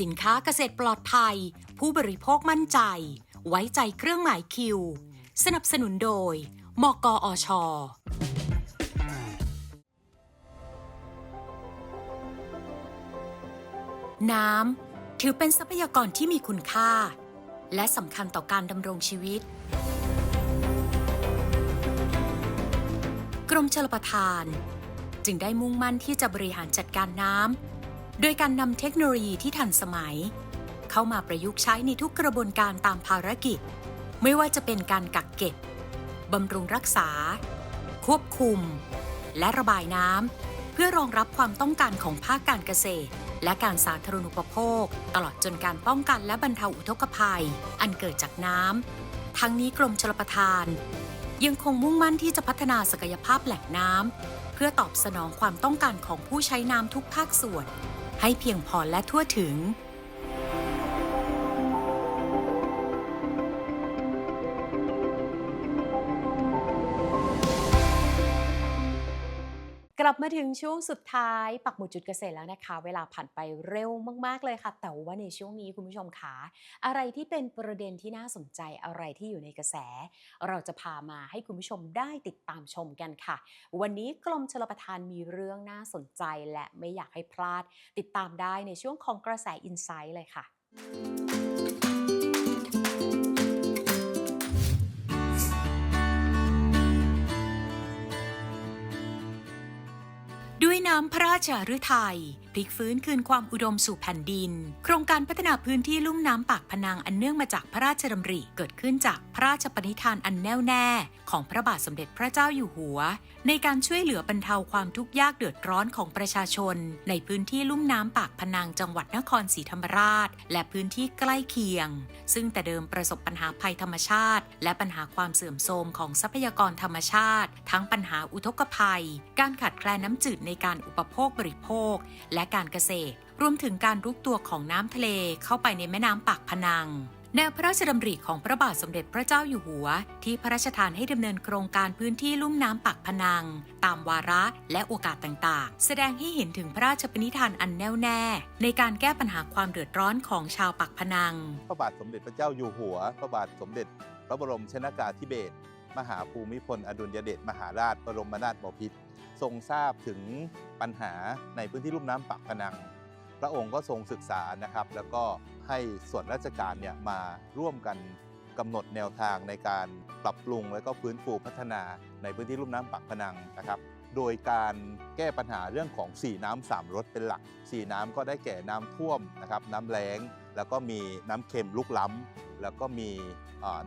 สินค้าเกษตรปลอดภัย ผู้บริโภคมั่นใจ ไว้ใจเครื่องหมายคิว สนับสนุนโดย มกอชน้ำถือเป็นทรัพยากรที่มีคุณค่า และสำคัญต่อการดำรงชีวิต กรมชลประทาน จึงได้มุ่งมั่นที่จะบริหารจัดการน้ำ โดยการนำเทคโนโลยีที่ทันสมัย เข้ามาประยุกต์ใช้ในทุกกระบวนการตามภารกิจ ไม่ว่าจะเป็นการกักเก็บบำรุงรักษา ควบคุม และระบายน้ำเพื่อรองรับความต้องการของภาคการเกษตร และการสาธารณูปโภค ตลอดจนการป้องกันและบรรเทาอุทกภัย อันเกิดจากน้ำทั้งนี้กรมชลประทาน ยังคงมุ่งมั่นที่จะพัฒนาศักยภาพแหล่งน้ำเพื่อตอบสนองความต้องการของผู้ใช้น้ำทุกภาคส่วน ให้เพียงพอและทั่วถึง ลับมาถึงช่วงสุดท้ายปักหมุดจุดเกษตรแล้วนะคะ เวลาผ่านไปเร็วมากๆเลยค่ะ แต่ว่าในช่วงนี้คุณผู้ชมคะอะไรที่เป็นประเด็นที่น่าสนใจอะไรที่อยู่ในกระแส เราจะพามาให้คุณผู้ชมได้ติดตามชมกันค่ะ วันนี้กรมชลประทานมีเรื่องน่าสนใจและไม่อยากให้พลาด ติดตามได้ในช่วงของกระแสอินไซต์เลยค่ะ ด้วย น้ำพระราชฤทัยพลิกฟื้นคืนความอุดมสู่แผ่นดิน โครงการพัฒนาพื้นที่ลุ่มน้ำปากพนังอันเนื่องมาจากพระราชดำริเกิดขึ้นจากพระราชปณิธานอันแน่วแน่ ของพระบาทสมเด็จพระเจ้าอยู่หัว ในการช่วยเหลือบรรเทาความทุกข์ยากเดือดร้อนของประชาชน ในพื้นที่ลุ่มน้ำปากพนังจังหวัดนครศรีธรรมราช และพื้นที่ใกล้เคียง ซึ่งแต่เดิมประสบปัญหาภัยธรรมชาติ และปัญหาความเสื่อมโทรมของทรัพยากรธรรมชาติ ทั้งปัญหาอุทกภัย การขาดแคลนน้ำจืดในการอุปโภคบริโภค และการเกษตร รวมถึงการรุกตัวของน้ำทะเลเข้าไปในแม่น้ำปากพนังแนวพระราชดำริของพระบาทสมเด็จพระเจ้าอยู่หัว ที่พระราชทานให้ดำเนินโครงการพื้นที่ลุ่มน้ำปากพนัง ตามวาระและโอกาสต่างๆ แสดงให้เห็นถึงพระราชปณิธานอันแน่วแน่ ในการแก้ปัญหาความเดือดร้อนของชาวปากพนัง พระบาทสมเด็จพระเจ้าอยู่หัว พระบาทสมเด็จ พระบรมชนากาธิเบศรมหาภูมิพลอดุลยเดชมหาราชบรมนาถบพิตร ทรงทราบถึงปัญหาในพื้นที่ลุ่มน้ำปากพนัง พระองค์ก็ทรงศึกษานะครับ แล้วก็ให้ส่วนราชการเนี่ยมาร่วมกันกำหนดแนวทางในการปรับปรุง และก็ฟื้นฟูพัฒนาในพื้นที่ลุ่มน้ำปากพนังนะครับ โดยการแก้ปัญหาเรื่องของสี่น้ำสามรสเป็นหลักสี่น้ำก็ได้แก่น้ำท่วมนะครับน้ำแล้ง แล้วก็มีน้ำเค็มลุกล้ำแล้วก็มี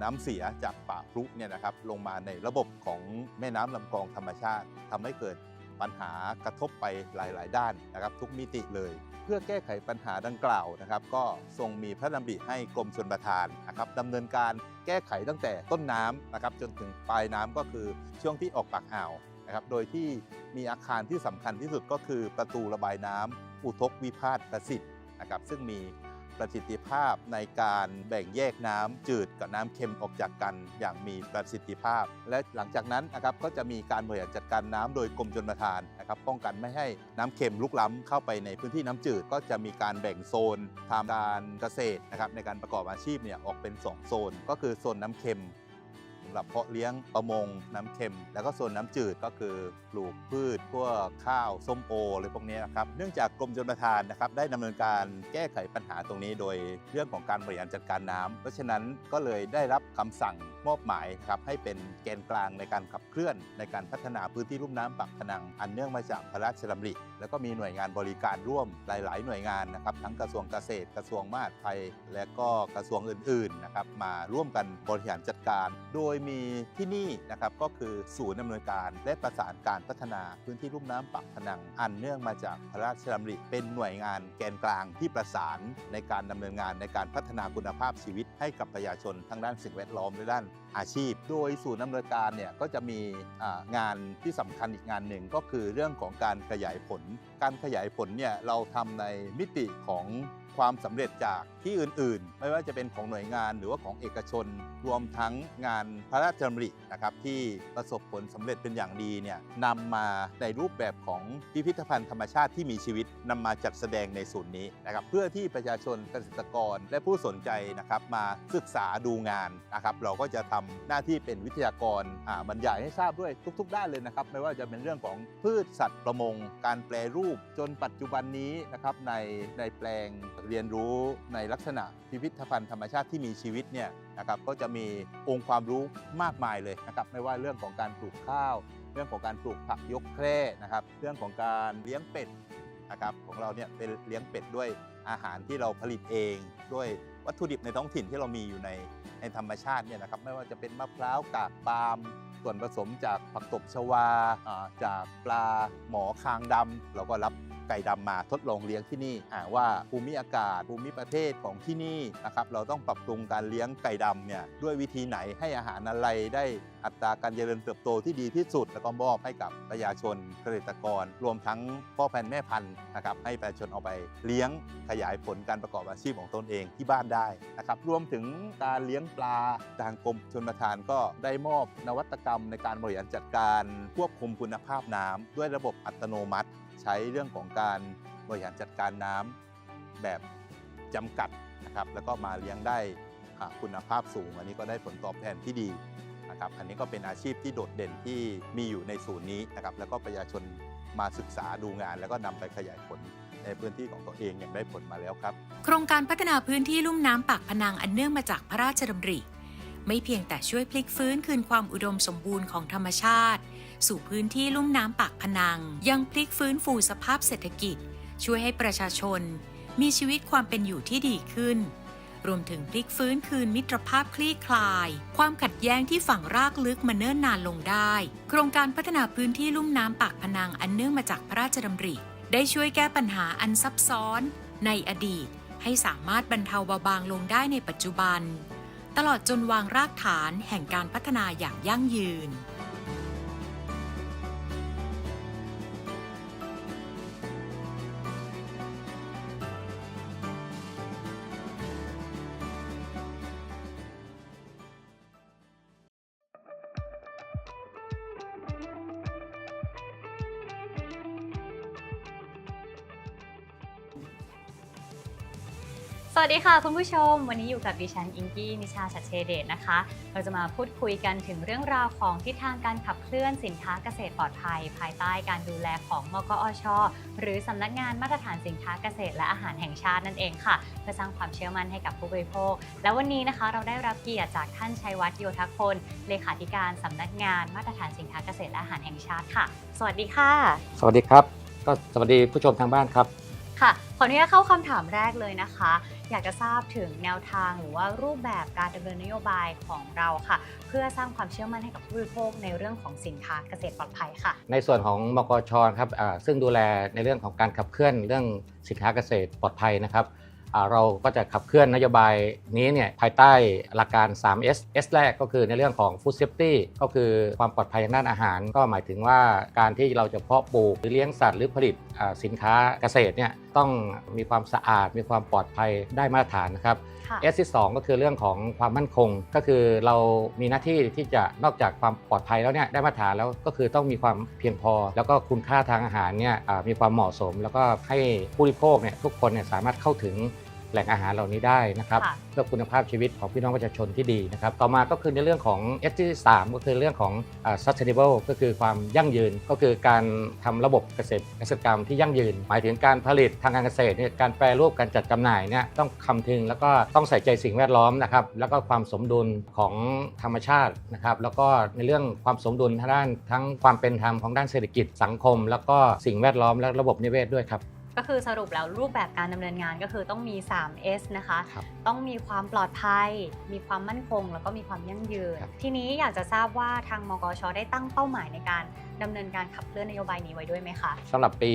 น้ำเสียจากป่าพรุเนี่ยนะครับลงมาในระบบของแม่น้ำลำคลองธรรมชาติทำให้เกิดปัญหากระทบไปหลาย ๆ ด้านนะครับ ทุกมิติเลย เพื่อแก้ไขปัญหาดังกล่าวนะครับ ก็ทรงมีพระดำริให้กรมชลประทานนะครับดำเนินการแก้ไขตั้งแต่ต้นน้ำนะครับ จนถึงปลายน้ำก็คือช่วงที่ออกปากอ่าวนะครับ โดยที่มีอาคารที่สำคัญที่สุดก็คือประตูระบายน้ำอุทกวิพาทประสิทธิ์นะครับ ซึ่งมี ประสิทธิภาพในการแบ่งแยกน้ำจืดกับน้ำเค็มออกจากกันอย่างมีประสิทธิภาพ และหลังจากนั้นนะครับก็จะมีการบริหารจัดการน้ำโดยกรมชลประทานนะครับป้องกันไม่ให้น้ำเค็มลุกล้ำเข้าไปในพื้นที่น้ำจืด ก็จะมีการแบ่งโซนทางการเกษตรนะครับในการประกอบอาชีพเนี่ยออกเป็น 2 โซน ก็คือโซนน้ำเค็มำหรับเพาะเลี้ยงประมงน้ำเค็ม แล้วก็โซนน้ำจืดก็คือปลูกพืชพวกข้าวส้มโออะไรพวกนี้นะครับเนื่องจากกรมชลประทานนะครับได้ดำเนินการแก้ไขปัญหาตรงนี้ โดยเรื่องของการบริหารจัดการน้ำเพราะฉะนั้นก็เลยได้รับคำสั่งมอบหมายครับให้เป็นแกนกลางในการขับเคลื่อน ในการพัฒนาพื้นที่ลุ่มน้ำปากพนัง อันเนื่องมาจากพระราชดำริแล้วก็มีหน่วยงานบริการร่วมหลาย ๆ หน่วยงานนะครับ ทั้งกระทรวงเกษตร กระทรวงมหาดไทย และก็กระทรวงอื่น ๆ นะครับ มาร่วมกันบริหารจัดการ โดยมีที่นี่นะครับก็คือศูนย์อำนวยการและประสานการพัฒนาพื้นที่ลุ่มน้ำปากพนัง อันเนื่องมาจากพระราชดำริเป็นหน่วยงานแกนกลางที่ประสานในการดำเนินงานในการพัฒนาคุณภาพชีวิต ให้กับประชาชนทั้งด้านสิ่งแวดล้อมและด้านอาชีพ โดยศูนย์อำนวยการเนี่ยก็จะมีงานที่สำคัญอีกงานหนึ่งก็คือเรื่องของการขยายผล การขยายผลเนี่ยเราทำในมิติของ ความสำเร็จจากที่อื่นๆ ไม่ว่าจะเป็นของหน่วยงานหรือว่าของเอกชน รวมทั้งงานพระราชดำรินะครับที่ประสบผลสำเร็จเป็นอย่างดีเนี่ยนำมาในรูปแบบของพิพิธภัณฑ์ธรรมชาติที่มีชีวิตนำมาจัดแสดงในศูนย์นี้นะครับเพื่อที่ประชาชนเกษตรกรและผู้สนใจนะครับมาศึกษาดูงานนะครับเราก็จะทำหน้าที่เป็นวิทยากรอ่าบรรยายให้ทราบด้วยทุก ๆ ด้านเลยนะครับ ไม่ว่าจะเป็นเรื่องของพืชสัตว์ประมง การแปลรูปจนปัจจุบันนี้นะครับในในแปลงเรียนรู้ในลักษณะพิพิธภัณฑ์ธรรมชาติที่มีชีวิตเนี่ยนะครับก็จะมีองค์ความรู้มากมายเลยนะครับไม่ว่าเรื่องของการปลูกข้าว เรื่องของการปลูกผักยกแคร่นะครับ เรื่องของการเลี้ยงเป็ดนะครับของเราเนี่ยเป็นเลี้ยงเป็ดด้วยอาหารที่เราผลิตเอง ด้วยวัตถุดิบในท้องถิ่นที่เรามีอยู่ในในธรรมชาติเนี่ยนะครับไม่ว่าจะเป็นมะพร้าวกากปาล์มส่วนผสมจากผักตบชวาอ่าจากปลาหมอคางดำเราก็รับ ไก่ดำมาทดลองเลี้ยงที่นี่ว่าภูมิอากาศภูมิประเทศของที่นี่นะครับเราต้องปรับปรุงการเลี้ยงไก่ดำเนี่ยด้วยวิธีไหนให้อาหารอะไรได้อัตราการเจริญเติบโตที่ดีที่สุด แล้วก็มอบให้กับประชาชนเกษตรกร รวมทั้งพ่อพันธุ์แม่พันธุ์นะครับให้ประชาชนเอาไปเลี้ยงขยายผลการประกอบอาชีพของตนเองที่บ้านได้นะครับรวมถึงการเลี้ยงปลาทางกรมชนประทานก็ได้มอบนวัตกรรมในการบริหารจัดการควบคุมคุณภาพน้ำด้วยระบบอัตโนมัติ ใช้เรื่องของการบริหารจัดการน้ำแบบจำกัดนะครับแล้วก็มาเลี้ยงได้คุณภาพสูง อันนี้ก็ได้ผลตอบแทนที่ดี นะครับอันนี้ก็เป็นอาชีพที่โดดเด่นที่มีอยู่ในศูนย์นี้นะครับแล้วก็ประชาชนมาศึกษาดูงาน แล้วก็นำไปขยายผลในพื้นที่ของตัวเองอย่างได้ผลมาแล้วครับ โครงการพัฒนาพื้นที่ลุ่มน้ำปากพนังอันเนื่องมาจากพระราชดำริ ไม่เพียงแต่ช่วยพลิกฟื้นคืนความอุดมสมบูรณ์ของธรรมชาติ สู่พื้นที่ลุ่มน้ำปากพนัง ยังพลิกฟื้นฟูสภาพเศรษฐกิจ ช่วยให้ประชาชน มีชีวิตความเป็นอยู่ที่ดีขึ้น รวมถึงพลิกฟื้นคืนมิตรภาพคลี่คลาย ความขัดแย้งที่ฝังรากลึกมาเนิ่นนานลงได้ โครงการพัฒนาพื้นที่ลุ่มน้ำปากพนังอันเนื่องมาจากพระราชดำริ ได้ช่วยแก้ปัญหาอันซับซ้อน ในอดีต ให้สามารถบรรเทาเบาบางลงได้ในปัจจุบัน ตลอดจนวางรากฐานแห่งการพัฒนาอย่างยั่งยืน วัสดีค่ะคุณผู้ชม วันนี้อยู่กับดิฉันอิงกี้นิชาชัดเชเดตนะคะ เราจะมาพูดคุยกันถึงเรื่องราวของทิศทางการขับเคลื่อนสินค้าเกษตรปลอดภัย ภายใต้การดูแลของมกอช หรือสำนักงานมาตรฐานสินค้าเกษตรและอาหารแห่งชาตินั่นเองค่ะ เพื่อสร้างความเชื่อมั่นให้กับผู้บริโภค และวันนี้นะคะเราได้รับเกียรติจากท่านชัยวัฒน์โยธคนเลขาธิการสำนักงานมาตรฐานสินค้าเกษตรและอาหารแห่งชาติค่ะ สวัสดีค่ะ สวัสดีครับ ก็สวัสดีผู้ชมทางบ้านครับ ค่ะ ขออนุญาตเข้าคำถามแรกเลยนะคะ อยากจะทราบถึงแนวทางหรือว่ารูปแบบการดำเนินนโยบายของเราค่ะ เพื่อสร้างความเชื่อมั่นให้กับผู้บริโภคในเรื่องของสินค้าเกษตรปลอดภัยค่ะ ในส่วนของมกชครับซึ่งดูแลในเรื่องของการขับเคลื่อนเรื่องสินค้าเกษตรปลอดภัยนะครับ เราก็จะขับเคลื่อนนโยบายนี้เนี่ยภายใต้หลักการ 3S S แรกก็คือในเรื่องของ Food Safety ก็คือความปลอดภัยทางด้านอาหาร ก็หมายถึงว่าการที่เราจะเพาะปลูกหรือเลี้ยงสัตว์หรือผลิตอ่าสินค้าเกษตรเนี่ยต้องมีความสะอาด มีความปลอดภัยได้มาตรฐานนะครับค่ะ S ที่2ก็คือเรื่องของความมั่นคง ก็คือเรามีหน้าที่ที่จะนอกจากความปลอดภัยแล้วเนี่ยได้มาตรฐานแล้วก็คือต้องมีความเพียงพอ แล้วก็คุณค่าทางอาหารเนี่ยอ่ามีความเหมาะสม แล้วก็ให้ผู้บริโภคเนี่ยทุกคนเนี่ยสามารถเข้าถึง แหล่งอาหารเหล่านี้ได้นะครับค่ะเพื่อคุณภาพชีวิตของพี่น้องประชาชนที่ดีนะครับต่อมาก็คือในเรื่องของ S ที่3ก็คือเรื่องของอ่า sustainable ก็คือความยั่งยืนก็คือการทำระบบเกษตรเกษตรกรรมที่ยั่งยืน หมายถึงการผลิตทางการเกษตรเนี่ยการแปรรูปการจัดจำหน่ายเนี่ยต้องคำนึงแล้วก็ต้องใส่ใจสิ่งแวดล้อมนะครับแล้วก็ความสมดุลของธรรมชาตินะครับแล้วก็ในเรื่องความสมดุลทางด้านทั้งความเป็นธรรมของด้านเศรษฐกิจสังคม แล้วก็สิ่งแวดล้อมและระบบนิเวศด้วยครับ ก็คือสรุปแล้วรูปแบบการดำเนินงานก็คือต้องมี 3S นะคะครับต้องมีความปลอดภัย มีความมั่นคง แล้วก็มีความยั่งยืนครับทีนี้อยากจะทราบว่าทางมกชได้ตั้งเป้าหมายในการ ดำเนินการขับเคลื่อนนโยบายนี้ไว้ด้วยไหมคะ สำหรับปี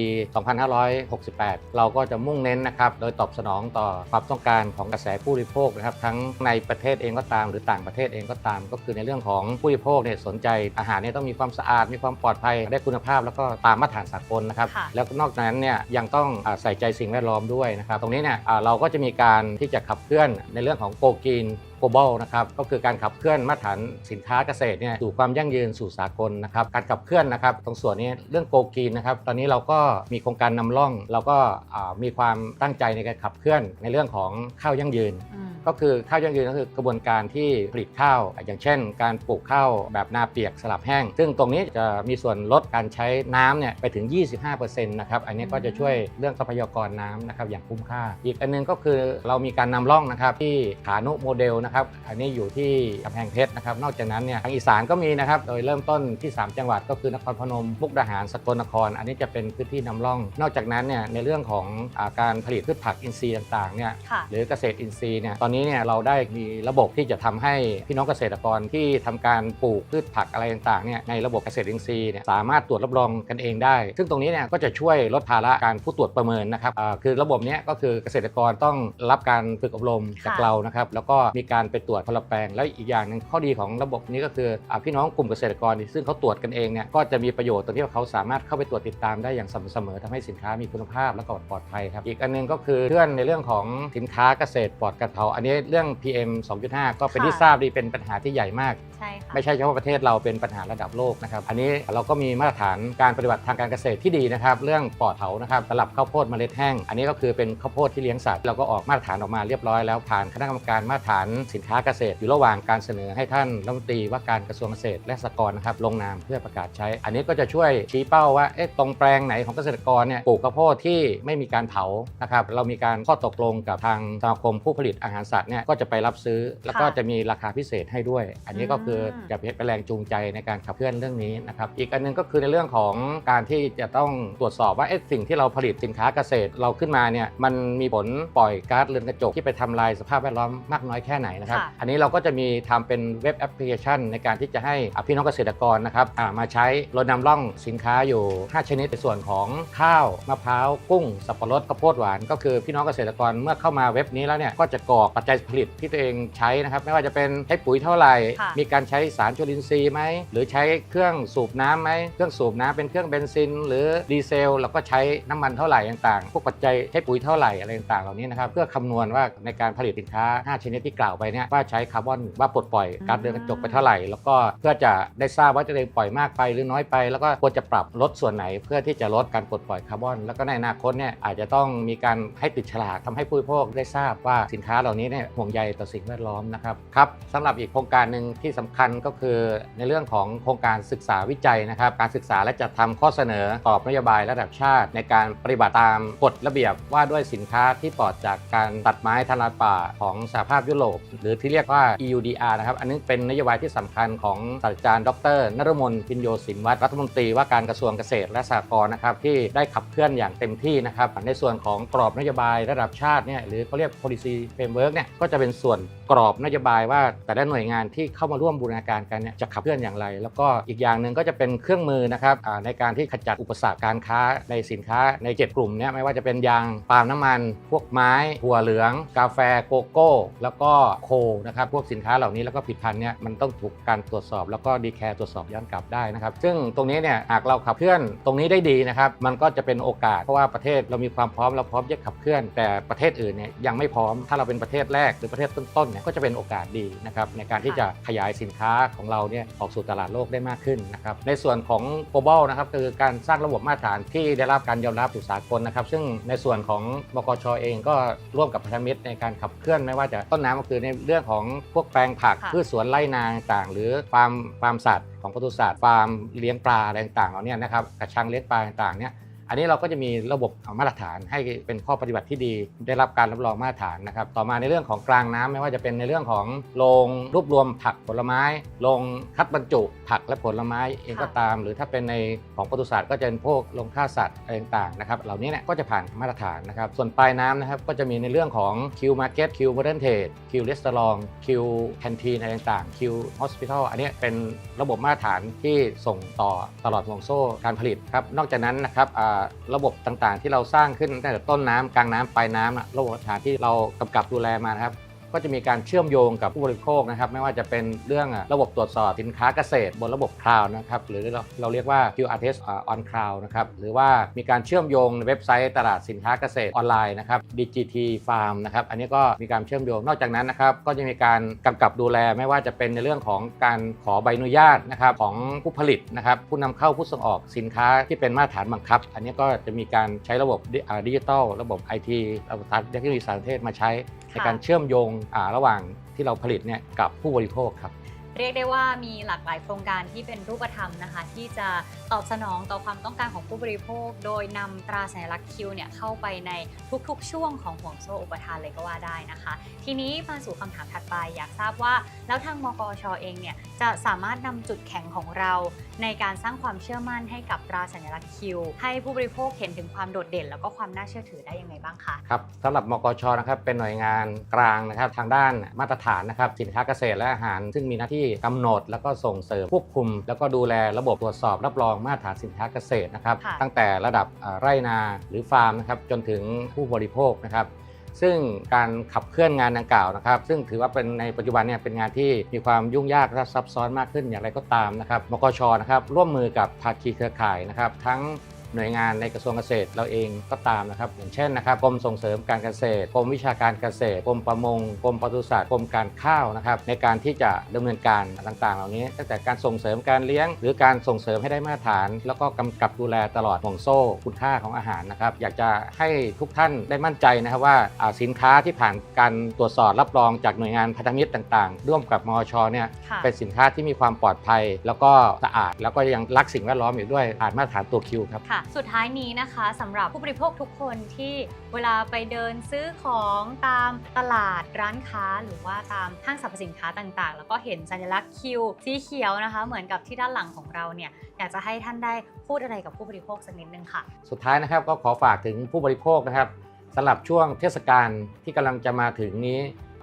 2568 เราก็จะมุ่งเน้นนะครับ โดยตอบสนองต่อความต้องการของกระแสผู้บริโภคนะครับ ทั้งในประเทศเองก็ตาม หรือต่างประเทศเองก็ตาม ก็คือในเรื่องของผู้บริโภคเนี่ยสนใจอาหารเนี่ยต้องมีความสะอาด มีความปลอดภัย ได้คุณภาพ แล้วก็ตามมาตรฐานสากลนะครับ ค่ะ แล้วนอกจากนั้นเนี่ยยังต้องอาใส่ใจสิ่งแวดล้อมด้วยนะครับ ตรงนี้เนี่ยอ่าเราก็จะมีการที่จะขับเคลื่อนในเรื่องของโกกีน global นะครับก็คือการขับเคลื่อนมาตรฐานสินค้าเกษตรเนี่ยสู่ความยั่งยืนสู่สากลนะครับการขับเคลื่อนนะครับตรงส่วนนี้เรื่องโกกีนนะครับตอนนี้เราก็มีโครงการนำร่อง เราก็อ่ามีความตั้งใจในการขับเคลื่อนในเรื่องของข้าวยั่งยืนอืมก็คือข้าวยั่งยืนก็คือกระบวนการที่ผลิตข้าว อย่างเช่น การปลูกข้าวแบบนาเปียกสลับแห้ง ซึ่งตรงนี้จะมีส่วนลดการใช้น้ำเนี่ยไปถึง 25%นะครับ อันนี้ก็จะช่วยเรื่องทรัพยากรน้ำนะครับอย่างคุ้มค่า อีกอันหนึงก็คือเรามีการนำร่องนะครับที่ขานุโมเดลนะครับอันนี้อยู่ที่กำแพงเพชรนะครับ นอกจากนั้นเนี่ยทางอีสานก็มีนะครับ โดยเริ่มต้นที่ 3 จังหวัดก็คือนครพนมมุกดาหารสกลนคร อันนี้จะเป็นพื้นที่นำร่อง นอกจากนั้นเนี่ยในเรื่องของอาการผลิตพืชผักอินทรีย์ต่างๆเนี่ย ค่ะ หรือเกษตรอินทรีย์เนี่ย ตอนนี้เนี่ยเราได้มีระบบที่จะทำให้พี่น้องเกษตรกรที่ทำการปลูกพืชผักอะไรต่างๆเนี่ยในระบบเกษตรอินทรีย์เนี่ยสามารถตรวจรับรองกันเองได้ ซึ่งตรงนี้เนี่ยก็จะช่วยลดภาระการผู้ตรวจประเมินนะครับอ่าคือระบบเนี้ยก็คือเกษตรกรต้องรับการฝึกอบรมจากค่ะ เรานะครับ แล้วก็มีการไปตรวจพลแปลง และอีกอย่างหนึ่งข้อดีของระบบนี้ก็คืออาพี่น้องกลุ่มเกษตรกรที่ซึ่งเขาตรวจกันเองเนี่ยก็จะมีประโยชน์ตรงที่ว่าเขาสามารถเข้าไปตรวจติดตามได้อย่างสม่ำเสมอทำให้สินค้ามีคุณภาพและก็ปลอดภัยครับอีกอันหนึงก็คือเพื่อนในเรื่องของสินค้าเกษตรปลอดกัดเผาอันนี้เรื่อง PM 2.5 ก็เป็นที่ค่ะทราบดีเป็นปัญหาที่ใหญ่มากใช่ค่ะไม่ใช่เฉพาะประเทศเราเป็นปัญหาระดับโลกนะครับอันนี้เราก็มีมาตรฐานการปฏิบัติทางการเกษตรที่ดีนะครับเรื่องปลอดเผานะครับสำหรับข้าวโพดเมล็ดแห้ง อันนี้ก็คือเป็นข้าวโพดที่เลี้ยงสัตว์เราก็ออกมาตรฐานออกมาเรียบร้อยแล้วผ่านคณะกรรมการมาตรฐานสินค้าเกษตร อยู่ระหว่างการเสนอให้ท่านรัฐมนตรีว่าการกระทรวงเกษตรและสหกรณ์นะครับลงนามเพื่อประกาศใช้ อันนี้ก็จะช่วยชี้เป้าว่าเอ๊ะตรงแปลงไหนของเกษตรกรเนี่ยปลูกข้าวโพดที่ไม่มีการเผานะครับเรามีการข้อตกลงกับทางสมาคมผู้ผลิตอาหารสัตว์เนี่ยก็จะไปรับซื้อ แล้วก็จะมีราคาพิเศษให้ด้วย อันนี้ก็คือจะเป็นแรงจูงใจในการขับเคลื่อนเรื่องนี้นะครับอีกอันหนึงก็คือในเรื่องของการที่จะต้องตรวจสอบว่าเอ๊ะสิ่งที่เราผลิตสินค้าเกษตรเราขึ้นมาเนี่ยมันมีผลปล่อยก๊าซเรือนกระจกที่ไปทำลายสภาพแวดล้อมมากน้อยแค่ไหนนะครับค่ะอันนี้เราก็จะมีทำเป็นเว็บแอปพลิเคชัน ในการที่จะให้อะพี่น้องเกษตรกรนะครับอ่ามาใช้รถนำร่องสินค้าอยู่ 5 ชนิดในส่วนของข้าวมะพร้าวกุ้ง สับปะรดข้าวโพดหวาน ก็คือพี่น้องเกษตรกรเมื่อเข้ามาเว็บนี้แล้วเนี่ยก็จะกรอกปัจจัยผลิตที่ตัวเองใช้นะครับ ไม่ว่าจะเป็นใช้ปุ๋ยเท่าไหร่ค่ะมีการใช้สารจุลินทรีย์ไหมหรือใช้เครื่องสูบน้ำไหมเครื่องสูบน้ำเป็นเครื่องเบนซิน หรือดีเซลแล้วก็ใช้น้ำมันเท่าไหร่ต่างๆพวกปัจจัยใช้ปุ๋ยเท่าไหร่อะไรต่างๆเหล่านี้นะครับเพื่อคำนวณว่าในการผลิตสินค้า 5 ชนิดที่กล่าวไปเนี่ยว่าใช้คาร์บอนว่าปลดปล่อยก๊าซเรือนกระจกไปเท่าไหร่ แล้วก็เพื่อจะได้ทราบว่าจะเองปล่อยมากไปหรือน้อยไป แล้วก็ควรจะปรับลดส่วนไหน เพื่อที่จะลดการปลดปล่อยคาร์บอน แล้วก็ในอนาคตเนี่ยอาจจะต้องมีการให้ติดฉลากทำให้ผู้บริโภคได้ทราบว่าสินค้าเหล่านี้เนี่ยห่วงใยต่อสิ่งแวดล้อมนะครับครับสำหรับอีกโครงการหนึ่งที่สำคัญก็คือในเรื่องของโครงการศึกษาวิจัยนะครับ การศึกษาและจัดทำข้อเสนอกรอบนโยบายระดับชาติ ในการปฏิบัติตามกฎระเบียบว่าด้วยสินค้าที่ปลอดจากการตัดไม้ทำลายป่าของสหภาพยุโรปหรือที่เรียกว่า EUDR นะครับ อันนี้เป็นนโยบายที่สำคัญของศาสตราจารย์ ดรนรมนพินโยสินวัตรรัฐมนตรีว่าการกระทรวงเกษตรและสหกรณ์นะครับที่ได้ขับเคลื่อนอย่างเต็มที่นะครับ ในส่วนของกรอบนโยบายระดับชาติเนี่ยหรือเขาเรียก policy framework เนี่ยก็จะเป็นส่วนกรอบนโยบายว่า แต่ละหน่วยงานที่เข้ามาร่วมบูรณาการกันเนี่ยจะขับเคลื่อนอย่างไร แล้วก็อีกอย่างหนึ่งก็จะเป็นเครื่องมือนะครับในการที่ขจัดอุปสรรคการค้าในสินค้าใน 7 กลุ่มเนี่ยไม่ว่าจะเป็นยางปาล์มน้ำมัน พวกไม้ถั่วเหลือง กาแฟโกโก้ แล้วก็โคนะครับพวกสินค้าเหล่านี้แล้วก็ผลิตภัณฑ์เนี่ยมันต้องถูกการตรวจสอบแล้วก็ดีแคร์ตรวจสอบย้อนกลับได้นะครับ ซึ่งตรงนี้เนี่ยหากเราขับเคลื่อนตรงนี้ได้ดีนะครับ มันก็จะเป็นโอกาสเพราะว่าประเทศเรามีความพร้อมเราพร้อมจะขับเคลื่อน แต่ประเทศอื่นเนี่ยยังไม่พร้อมถ้าเราเป็นประเทศแรกหรือประเทศต้นๆเนี่ยก็จะเป็นโอกาสดีนะครับในการที่จะขยายสินค้าของเราเนี่ยออกสู่ตลาดโลกได้มากขึ้นนะครับในส่วนของ global นะครับคือการสร้างระบบมาตรฐานที่ได้รับการยอมรับสู่สากลนะครับ ซึ่งในส่วนของบกชเองก็ร่วมกับพันธมิตรในการขับเคลื่อนไม่ว่าจะต้นน้ำก็คือในเรื่องของพวกแปลงผักค่ะ พืชสวนไร่นาต่างๆหรือฟาร์มฟาร์มสัตว์ของปศุสัตว์ฟาร์มเลี้ยงปลาอะไรต่างๆเหล่านี้นะครับกระชังเลี้ยงปลาต่างๆเนี่ย อันนี้เราก็จะมีระบบมาตรฐานให้เป็นข้อปฏิบัติที่ดี ได้รับการรับรองมาตรฐานนะครับ ต่อมาในเรื่องของกลางน้ำไม่ว่าจะเป็นในเรื่องของโรงรวบรวมผักผลไม้โรงคัดบรรจุ ผักและผลไม้เองก็ตาม หรือถ้าเป็นในของปศุสัตว์ก็จะเป็นพวกโรงฆ่าสัตว์อะไรต่างๆนะครับเหล่านี้เนี่ยก็จะผ่านมาตรฐานนะครับ ส่วนปลายน้ำนะครับก็จะมีในเรื่องของ Q Market Q Modern Trade Q Restaurant Q Canteen อะไรต่างๆ Q Hospital อันนี้เป็นระบบมาตรฐานที่ส่งต่อตลอดห่วงโซ่การผลิตครับนอกจากนั้นนะครับระบบต่างๆ ที่เราสร้างขึ้นตั้งแต่ต้นน้ำกลางน้ำปลายน้ำอะระบบมาตรฐานที่เรากำกับดูแลมานะครับ ก็จะมีการเชื่อมโยงกับผู้บริโภคนะครับไม่ว่าจะเป็นเรื่องระบบตรวจสอบสินค้าเกษตร บนระบบคลาวนะครับหรือเราเราเรียกว่า QRTS on cloud นะครับหรือว่ามีการเชื่อมโยงในเว็บไซต์ตลาดสินค้าเกษตรออนไลน์นะครับ DGT Farm นะครับอันนี้ก็มีการเชื่อมโยงนอกจากนั้นนะครับก็จะมีการกำกับดูแลไม่ว่าจะเป็นในเรื่องของการขอใบอนุญาตนะครับของผู้ผลิตนะครับผู้นำเข้าผู้ส่งออกสินค้าที่เป็นมาตรฐานบังคับ อันนี้ก็จะมีการใช้ระบบดิจิทัลระบบ IT ระบบเทคโนโลยีสารสนเทศมาใช้ ในการเชื่อมโยงอ่าระหว่างที่เราผลิตเนี่ยกับผู้บริโภคครับ เรียกได้ว่ามีหลากหลายโครงการที่เป็นรูปธรรมนะคะ ที่จะตอบสนองต่อความต้องการของผู้บริโภค โดยนำตราสัญลักษณ์คิวเนี่ยเข้าไปในทุกๆ ช่วงของห่วงโซ่อุปทานเลยก็ว่าได้นะคะ ทีนี้มาสู่คำถามถัดไปอยากทราบว่า แล้วทางมกชเองเนี่ยจะสามารถนำจุดแข็งของเรา ในการสร้างความเชื่อมั่นให้กับตราสัญลักษณ์คิวให้ผู้บริโภคเห็นถึงความโดดเด่น แล้วก็ความน่าเชื่อถือได้ยังไงบ้างคะครับสำหรับมกชนะครับเป็นหน่วยงานกลางนะครับทางด้านมาตรฐานนะครับสินค้าเกษตรและอาหาร ซึ่งมีหน้าที่กำหนด แล้วก็ส่งเสริมควบคุม แล้วก็ดูแลระบบตรวจสอบรับรองมาตรฐานสินค้าเกษตรนะครับค่ะตั้งแต่ระดับอ่าไร่นาหรือฟาร์มนะครับจนถึงผู้บริโภคนะครับซึ่งการขับเคลื่อนงานดังกล่าวนะครับ ซึ่งถือว่าเป็นในปัจจุบันเนี่ยเป็นงานที่มีความยุ่งยากและซับซ้อนมากขึ้นอย่างไรก็ตามนะครับมกชนะครับร่วมมือกับภาคีเครือข่ายนะครับ ทั้ง หน่วยงานในกระทรวงเกษตรเราเองก็ตามนะครับ อย่างเช่นนะครับกรมส่งเสริมการเกษตรกรมวิชาการเกษตรกรมประมงกรมปศุสัตว์กรมการข้าวนะครับ ในการที่จะดำเนินการต่างๆ เหล่านี้ ตั้งแต่การส่งเสริมการเลี้ยง หรือการส่งเสริมให้ได้มาตรฐาน แล้วก็กำกับดูแลตลอดห่วงโซ่คุณค่าของอาหารนะครับ อยากจะให้ทุกท่านได้มั่นใจนะครับว่าอ่าสินค้าที่ผ่านการตรวจสอบรับรองจากหน่วยงานพันธมิตรต่าง ๆ ร่วมกับมอชเนี่ยค่ะเป็นสินค้าที่มีความปลอดภัย แล้วก็สะอาดแล้วก็ยังรักสิ่งแวดล้อมอยู่ด้วยผ่านมาตรฐานตัวคิวครับค่ะสุดท้ายนี้นะคะสำหรับผู้บริโภคทุกคนที่เวลาไปเดินซื้อของตามตลาดร้านค้า หรือว่าตามห้างสรรพสินค้าต่างๆ แล้วก็เห็นสัญลักษณ์คิวสีเขียวนะคะ เหมือนกับที่ด้านหลังของเราเนี่ยอยากจะให้ท่านได้พูดอะไรกับผู้บริโภคสักนิดนึงค่ะ สุดท้ายนะครับก็ขอฝากถึงผู้บริโภคนะครับสำหรับช่วงเทศกาลที่กำลังจะมาถึงนี้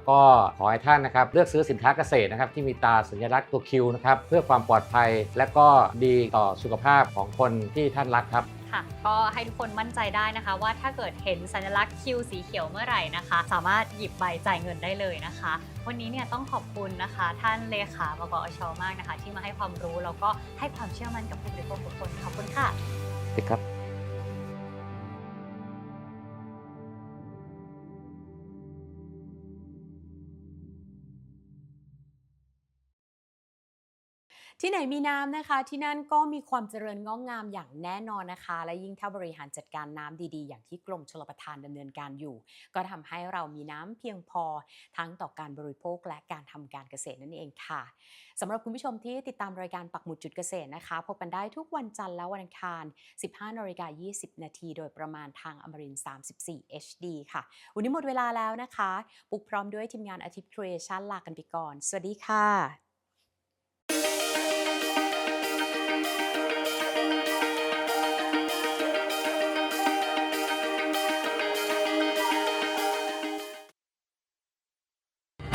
ก็ขอให้ท่านนะครับเลือกซื้อสินค้าเกษตรนะครับที่มีตราสัญลักษณ์ตัวคิวนะครับเพื่อความปลอดภัยและก็ดีต่อสุขภาพของคนที่ท่านรักครับ ค่ะก็ให้ทุกคนมั่นใจได้นะคะ ว่าถ้าเกิดเห็นสัญลักษณ์คิวสีเขียวเมื่อไหร่นะคะ สามารถหยิบใบจ่ายเงินได้เลยนะคะ วันนี้เนี่ยต้องขอบคุณนะคะ ท่านเลขามกอชมากนะคะ ที่มาให้ความรู้แล้วก็ให้ความเชื่อมั่นกับผู้บริโภคทุกคนขอบคุณค่ะ ครับ ที่ไหนมีน้ำนะคะ ที่นั่นก็มีความเจริญงอกงามอย่างแน่นอนนะคะ และยิ่งถ้าบริหารจัดการน้ำดีๆ อย่างที่กรมชลประทานดำเนินการอยู่ ก็ทำให้เรามีน้ำเพียงพอทั้งต่อการบริโภคและการทำการเกษตรนั่นเองค่ะสำหรับคุณผู้ชมที่ติดตามรายการปักหมุดจุดเกษตรนะคะพบกันได้ทุกวันจันทร์และวันอังคาร 15นาฬิกา20 นาที โดยประมาณทางอมรินทร์34 HD ค่ะ วันนี้หมดเวลาแล้วนะคะ ปุกพร้อมด้วยทีมงานอาทิตย์ครีเอชั่นลากันไปก่อน สวัสดีค่ะ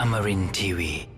Amarin Tiwi.